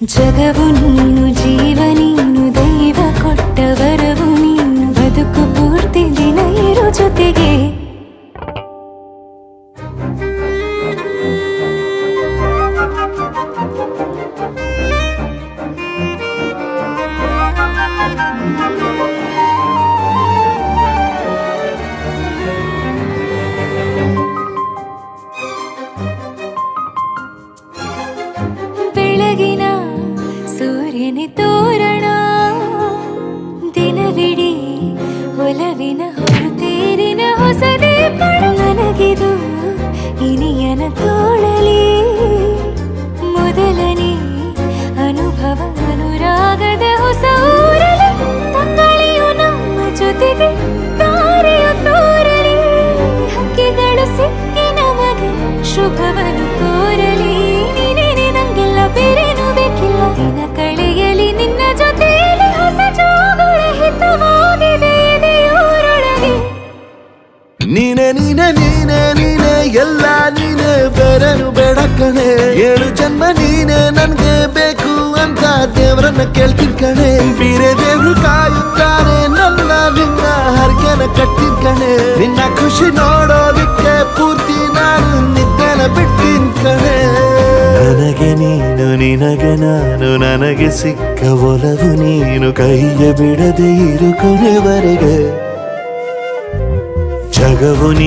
ಜಗವು ನೀನು ಜೀವ ನೀನು ದೈವ ತಾರೆಯು ತೋರಲಿ, ಹಕ್ಕಿಗಳು ಸಿಕ್ಕಿ ನಮಗೆ ಶುಭವನ್ನು ಕೋರಲಿ. ನೀನೇನೆ ನಂಗೆಲ್ಲ ಬೇರೇನು ಬೇಕಿಲ್ಲ. ದಿನ ಕಳೆಯಲಿ ನಿನ್ನ ಜೊತೆಯಲ್ಲಿ ಹೊಸ ಜೋಗಳ ಹಿತವಾಗಿದೆ ಎದೆಯೂರೊಳಗೆ ನೀನೆ ನೀನೆ ನೀನೆ ನೀನೆ, ಎಲ್ಲ ನೀನೆ, ಬೇರೆನು ಬೇಡ ಕಣೆ. ಏಳು ಜನ್ಮ ನೀನೆ, ನನ್ಗೆ ಬೇಕು ಅಂತ ದೇವರನ್ನ ಕೇಳ್ತೀನಿ ಕಣೆ. ನಿನ್ನ ಖುಷಿ ನೋಡೋದಕ್ಕೆ ಪೂರ್ತಿ ನಾನು ನಿದ್ದೆನ ಬಿಟ್ಟಿನ ಕಣೆ. ನನಗೆ ನೀನು, ನಿನಗೆ ನಾನು, ನನಗೆ ಸಿಕ್ಕ ಒಲವು ನೀನು ಕೈಯ ಬಿಡದೆ ಇರು ಕೊನೆವರೆಗೆ ಜಗವು